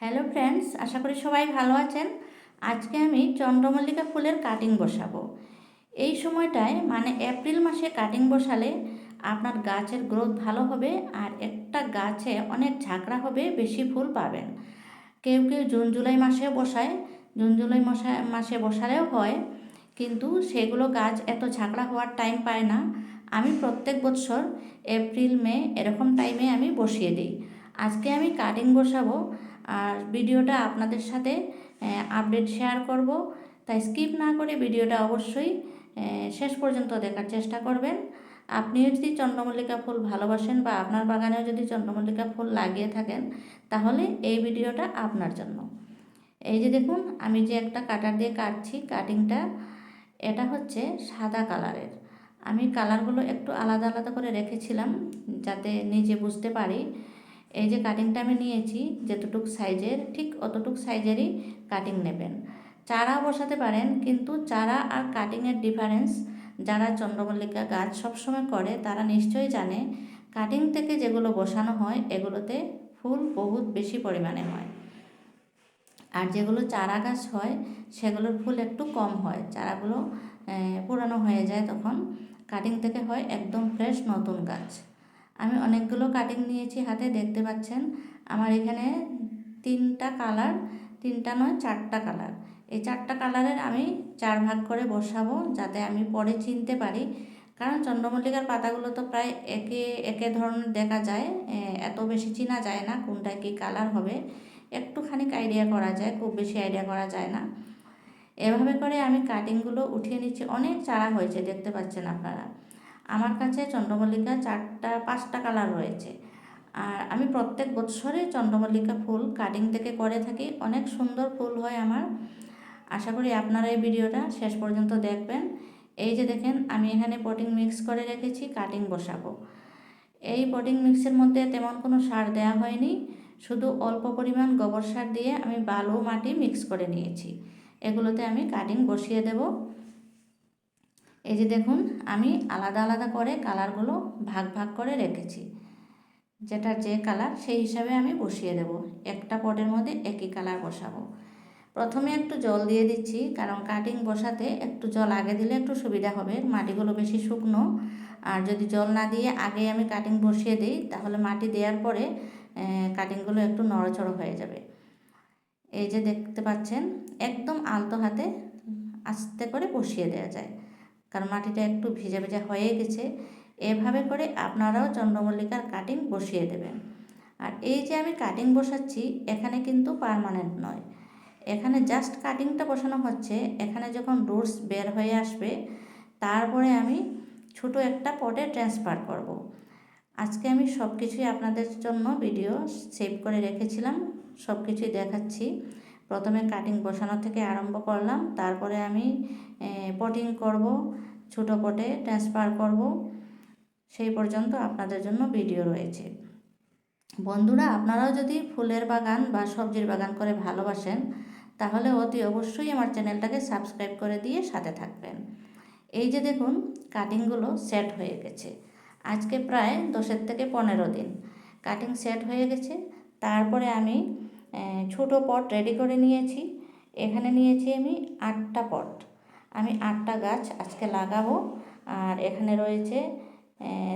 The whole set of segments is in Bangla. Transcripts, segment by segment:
হ্যালো ফ্রেন্ডস আশা করি সবাই ভালো আছেন। আজকে আমি চন্দ্রমল্লিকা ফুলের কাটিং বসাবো। এই সময়টায় মানে এপ্রিল মাসে কাটিং বসালে আপনার গাছের গ্রোথ ভালো হবে আর একটা গাছে অনেক ঝাঁকড়া হবে, বেশি ফুল পাবেন। কেউ কেউ জুন, জুলাই মাসে বসায়, জুন, জুলাই মশা, মাসে বসালেও হয়, কিন্তু সেগুলো গাছ এত ঝাঁকড়া হওয়ার টাইম পায় না। আমি প্রত্যেক বছর এপ্রিল মে এরকম টাইমে আমি বসিয়ে দিই। আজকে আমি কাটিং বসাবো। আর ভিডিওটা আপনাদের সাথে আপডেট শেয়ার করব। তাই স্কিপ না করে ভিডিওটা অবশ্যই শেষ পর্যন্ত দেখার চেষ্টা করবেন। আপনিও যদি চন্দ্রমল্লিকা ফুল ভালোবাসেন বা আপনার বাগানেও যদি চন্দ্রমল্লিকা ফুল লাগিয়ে থাকেন, তাহলে এই ভিডিওটা আপনার জন্য। এই যে দেখুন, আমি যে একটা কাটার দিয়ে কাটছি কাটিংটা এটা হচ্ছে সাদা কালারের। আমি কালারগুলো একটু আলাদা আলাদা করে রেখেছিলাম, যাতে নিজে বুঝতে পারি। এই যে কাটিংটা আমি নিয়েছি, যতটুক সাইজের ঠিক অতটুক সাইজেরই কাটিং নেবেন। চারা বসাতে পারেন, কিন্তু চারা আর কাটিংয়ের ডিফারেন্স যারা চন্দ্রমল্লিকা গাছ সবসময় করে, তারা নিশ্চয়ই জানে কাটিং থেকে যেগুলো বসানো হয়, এগুলোতে ফুল বহুত বেশি পরিমাণে হয়। আর যেগুলো চারা গাছ হয়, সেগুলোর ফুল একটু কম হয়। চারাগুলো পুরানো হয়ে যায় তখন। কাটিং থেকে হয় একদম ফ্রেশ নতুন গাছ। আমি অনেকগুলো কাটিং নিয়েছি হাতে, দেখতে পাচ্ছেন? আমার এখানে তিনটা কালার তিনটা নয়, চারটা কালার এই চারটা কালারের আমি চার ভাগ করে বসাবো যাতে আমি পরে চিনতে পারি। কারণ চন্দ্রমল্লিকার পাতাগুলো তো প্রায় একে একে ধরনের দেখা যায়। এত বেশি চেনা যায় না কোনটায় কী কালার হবে। একটুখানি আইডিয়া করা যায়, খুব বেশি আইডিয়া করা যায় না। এভাবে করে আমি কাটিংগুলো উঠিয়ে নিচ্ছি। অনেক চারা হয়েছে, দেখতে পাচ্ছেন আপনারা। আমার কাছে চন্দ্রমল্লিকা চারটা, পাঁচটা কালার রয়েছে। আর আমি প্রত্যেক বছরে চন্দ্রমল্লিকা ফুল কাটিং থেকে করে থাকি। অনেক সুন্দর ফুল হয় আমার। আশা করি আপনারা এই ভিডিওটা শেষ পর্যন্ত দেখবেন। এই যে দেখেন, আমি এখানে পটিং মিক্স করে রেখেছি, কাটিং বসাবো। এই পটিং মিক্সের মধ্যে তেমন কোনো সার দেওয়া হয়নি। শুধু অল্প পরিমাণ গোবর সার দিয়ে আমি বালু মাটি মিক্স করে নিয়েছি। এগুলোতে আমি কাটিং বসিয়ে দেবো। এই যে দেখুন, আমি আলাদা আলাদা করে কালারগুলো ভাগ ভাগ করে রেখেছি। যেটা যে কালার সেই হিসাবে আমি বসিয়ে দেব। একটা পটের মধ্যে একই কালার বসাবো। প্রথমে একটু জল দিয়ে দিচ্ছি, কারণ কাটিং বসাতে একটু জল আগে দিলে একটু সুবিধা হবে। মাটিগুলো বেশি শুকনো। আর যদি জল না দিয়ে আগে আমি কাটিং বসিয়ে দিই, তাহলে মাটি দেওয়ার পরে কাটিংগুলো একটু নড়চড় হয়ে যাবে। এই যে দেখতে পাচ্ছেন, একদম আলতো হাতে আস্তে করে বসিয়ে দেওয়া যায়। কারণ মাটিটা একটু ভিজা ভেজা হয়ে গেছে। এভাবে করে আপনারাও চন্দ্রমল্লিকার কাটিং বসিয়ে দেবেন। আর এই যে আমি কাটিং বসাচ্ছি, এখানে কিন্তু পারমানেন্ট নয়। এখানে জাস্ট কাটিংটা বসানো হচ্ছে। এখানে যখন রুটস বের হয়ে আসবে, তারপরে আমি ছোট একটা পটে ট্রান্সফার করব। আজকে আমি সব কিছুই আপনাদের জন্য ভিডিও সেভ করে রেখেছিলাম। সব কিছুই দেখাচ্ছি। প্রথমে কাটিং বসানো থেকে আরম্ভ করলাম, তারপরে আমি পটিং করব, ছোটো পটে ট্রান্সফার করব। সেই পর্যন্ত আপনাদের জন্য ভিডিও রয়েছে। বন্ধুরা, আপনারাও যদি ফুলের বাগান বা সবজির বাগান করে ভালোবাসেন, তাহলে অতি অবশ্যই আমার চ্যানেলটাকে সাবস্ক্রাইব করে দিয়ে সাথে থাকবেন। এই যে দেখুন কাটিংগুলো সেট হয়ে গেছে। আজকে প্রায় দশের থেকে পনেরো দিন। কাটিং সেট হয়ে গেছে। তারপরে আমি ছোট পট রেডি করে নিয়েছি। এখানে নিয়েছি আমি আটটা পট। আমি আটটা গাছ আজকে লাগাবো। আর এখানে রয়েছে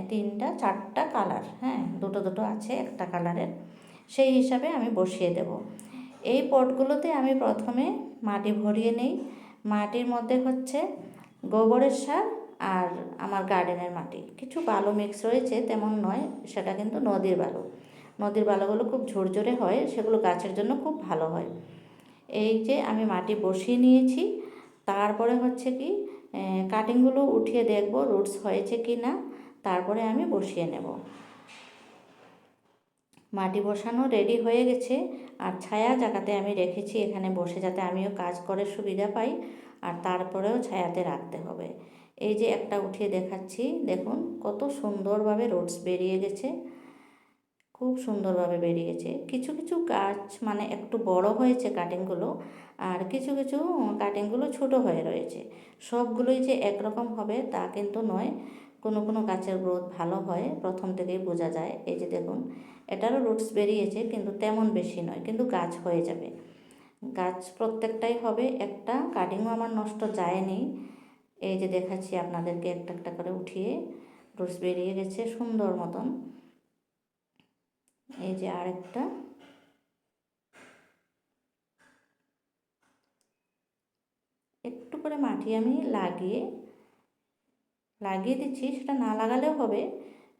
তিনটা, চারটা কালার হ্যাঁ দুটো দুটো আছে একটা কালারের সেই হিসাবে আমি বসিয়ে দেব। এই পটগুলোতে আমি প্রথমে মাটি ভরিয়ে নেই। মাটির মধ্যে হচ্ছে গোবরের সার আর আমার গার্ডেনের মাটি। কিছু বালু মিক্স রয়েছে, তেমন নয়, সেটা কিন্তু নদীর বালু। নদীর বালুগুলো খুব ঝরঝরে হয়, সেগুলো গাছের জন্য খুব ভালো হয়। এই যে আমি মাটি বসিয়ে নিয়েছি, তারপরে হচ্ছে কি কাটিংগুলো উঠিয়ে দেখব রুটস হয়েছে কি না তারপরে আমি বসিয়ে নেব। মাটি বসানো রেডি হয়ে গেছে, আর ছায়া জায়গাতে আমি রেখেছি এখানে বসে যাতে আমিও কাজ করে সুবিধা পাই, আর তারপরেও ছায়াতে রাখতে হবে। এই যে একটা উঠিয়ে দেখাচ্ছি, দেখুন কত সুন্দরভাবে রোডস বেরিয়ে গেছে। খুব সুন্দরভাবে বেরিয়েছে। কিছু কিছু গাছ মানে একটু বড় হয়েছে কাটিংগুলো আর কিছু কিছু কাটিংগুলো ছোট হয়ে রয়েছে। সবগুলোই যে একরকম হবে তা কিন্তু নয়। কোনো কোনো গাছের গ্রোথ ভালো হয়, প্রথম থেকেই বোঝা যায়। এই যে দেখুন, এটারও রুটস বেরিয়েছে কিন্তু তেমন বেশি নয়, কিন্তু গাছ হয়ে যাবে। গাছ প্রত্যেকটাই হবে, একটা কাটিংও আমার নষ্ট যায়নি। এই যে দেখাচ্ছি আপনাদেরকে একটা একটা করে উঠিয়ে রুটস বেরিয়ে গেছে সুন্দর মতন। এই যে আরেকটা। একটু করে মাটি আমি লাগিয়ে লাগিয়ে দিচ্ছি, সেটা না লাগালেও হবে,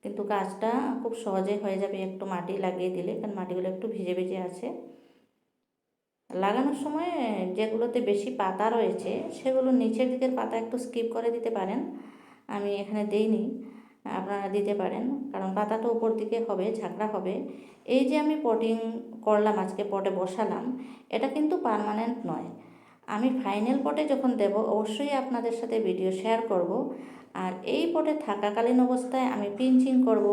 কিন্তু গাছটা খুব সহজে হয়ে যাবে একটু মাটি লাগিয়ে দিলে, কারণ মাটিগুলো একটু ভিজে ভিজে আছে। লাগানোর সময় যেগুলোতে বেশি পাতা রয়েছে, সেগুলো নিচের দিকের পাতা একটু স্কিপ করে দিতে পারেন। আমি এখানে দেইনি। আপনারা দিতে পারেন। কারণ পাতাটা উপর দিকে হবে, ঝাঁকড়া হবে। এই যে আমি পটিং করলাম, আজকে পটে বসালাম, এটা কিন্তু পারমানেন্ট নয়। আমি ফাইনাল পটে যখন দেব, অবশ্যই আপনাদের সাথে ভিডিও শেয়ার করব। আর এই পটে থাকাকালীন অবস্থায় আমি পিঞ্চিং করব।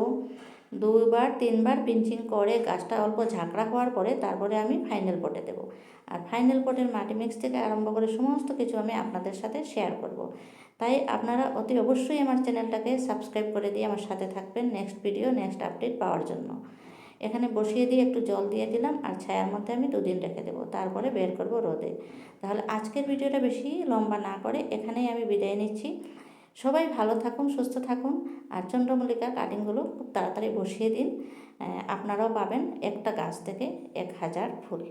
দুইবার, তিনবার পিঞ্চিং করে গাছটা অল্প ঝাঁকড়া হওয়ার পরে তারপরে আমি ফাইনাল পটে দেব। আর ফাইনাল পটের মাটি মিক্স থেকে আরম্ভ করে সমস্ত কিছু আমি আপনাদের সাথে শেয়ার করব। তাই আপনারা অতি অবশ্যই আমার চ্যানেলটাকে সাবস্ক্রাইব করে দিয়ে আমার সাথে থাকবেন নেক্সট ভিডিও, নেক্সট আপডেট পাওয়ার জন্য। এখানে বসিয়ে দিয়ে একটু জল দিয়ে দিলাম আর ছায়ার মধ্যে আমি দুদিন রেখে দেবো, তারপরে বের করব রোদে। তাহলে আজকের ভিডিওটা বেশি লম্বা না করে এখানেই আমি বিদায় নিচ্ছি। সবাই ভালো থাকুন, সুস্থ থাকুন আর চন্দ্রমল্লিকার কাটিংগুলো খুব তাড়াতাড়ি বসিয়ে দিন। আপনারাও পাবেন একটা গাছ থেকে এক হাজার ফুল।